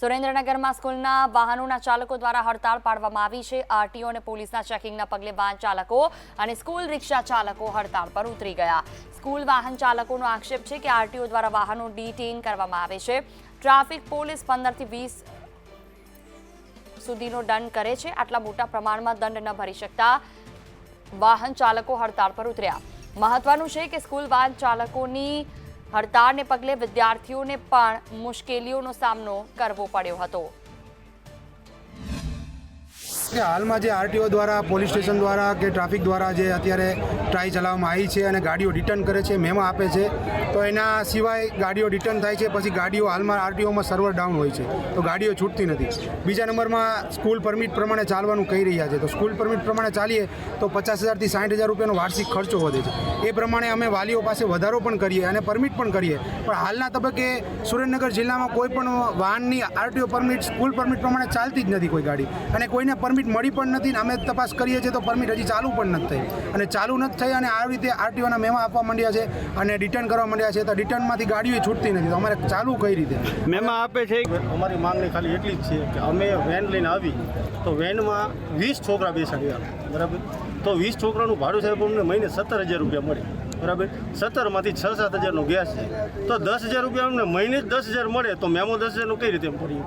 સુરેન્દ્રનગરમાં સ્કૂલના વાહનોના ચાલકો દ્વારા હડતાળ પાડવામાં આવી છે. આરટીઓ અને પોલીસના ચેકિંગના પગલે વાહન ચાલકો અને સ્કૂલ રિક્ષા ચાલકો હડતાળ પર ઉતરી ગયા. સ્કૂલ વાહન ચાલકોનો આક્ષેપ છે કે આરટીઓ દ્વારા વાહનો ડિટેઇન કરવામાં આવે છે. ટ્રાફિક પોલીસ પંદરથી વીસ સુધીનો દંડ કરે છે. આટલા મોટા પ્રમાણમાં દંડ ન ભરી શકતા વાહન ચાલકો હડતાળ પર ઉતર્યા. મહત્વનું છે કે સ્કૂલ વાહન ચાલકોની હડતાળને પગલે વિદ્યાર્થીઓને પણ મુશ્કેલીઓનો સામનો કરવો પડ્યો હતો. કે હાલમાં જે આરટીઓ દ્વારા, પોલીસ સ્ટેશન દ્વારા કે ટ્રાફિક દ્વારા જે અત્યારે ટ્રાય ચલાવવામાં આવી છે અને ગાડીઓ રિટર્ન કરે છે, મેમો આપે છે, તો એના સિવાય ગાડીઓ રિટર્ન થાય છે, પછી ગાડીઓ હાલમાં આરટીઓમાં સર્વર ડાઉન હોય છે, તો ગાડીઓ છૂટતી નથી. બીજા નંબરમાં સ્કૂલ પરમિટ પ્રમાણે ચાલવાનું કહી રહ્યા છે, તો સ્કૂલ પરમિટ પ્રમાણે ચાલીએ તો પચાસ હજારથી સાઠ હજાર રૂપિયાનો વાર્ષિક ખર્ચો વધે છે. એ પ્રમાણે અમે વાલીઓ પાસે વધારો પણ કરીએ અને પરમિટ પણ કરીએ. પણ હાલના તબક્કે સુરેન્દ્રનગર જિલ્લામાં કોઈ પણ વાહનની આરટીઓ પરમિટ, સ્કૂલ પરમિટ પ્રમાણે ચાલતી જ નથી કોઈ ગાડી. અને કોઈને પરમિટ મળી પણ નથી ને અમે તપાસ કરીએ છીએ તો પરમિટ હજી ચાલુ પણ નથી થઈ. અને ચાલુ નથી થઈ અને આ રીતે આરટીઓના મેમા આપવા માંડ્યા છે અને રિટર્ન કરવા માંડ્યા છે તો રિટર્નમાંથી ગાડીઓ છૂટતી નથી. તો અમારે ચાલુ કઈ રીતે? મેમા આપે છે? અમારી માંગણી ખાલી એટલી જ છે કે અમે વેન લઈને આવી તો વેનમાં વીસ છોકરા બેસાડ્યા. બરાબર? તો વીસ છોકરાનું ભાડું સાહેબ અમને મહિને સત્તર હજાર રૂપિયા મળે. બરાબર? સત્તરમાંથી છ સાત હજારનો ગેસ છે. તો દસ હજાર રૂપિયા અમને મહિને જ દસ હજાર મળે તો મેમો દસ હજારનું કઈ રીતે પડી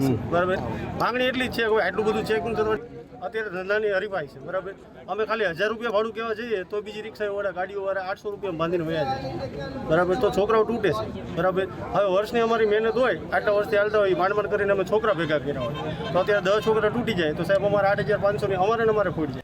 છે બરાબર? માંગણી એટલી જ છે હવે આટલું બધું ચેક કરવાની. અત્યારે ધંધાની હરીફાઈ છે બરાબર? અમે ખાલી હજાર રૂપિયા ભાડું કહેવા જઈએ તો બીજી રિક્ષાવાળા ગાડીઓવાળા આઠસો રૂપિયા બાંધીને વયા જાય. બરાબર? તો છોકરાઓ તૂટે છે બરાબર? હવે વર્ષની અમારી મહેનત હોય આટલા વર્ષથી હાલતા હોય માંડ માંડ કરીને અમે છોકરા ભેગા કર્યા હોય. તો અત્યારે દસ છોકરા તૂટી જાય તો સાહેબ અમારે આઠ હજાર પાંચસોની અમારે ને અમારે ફૂટ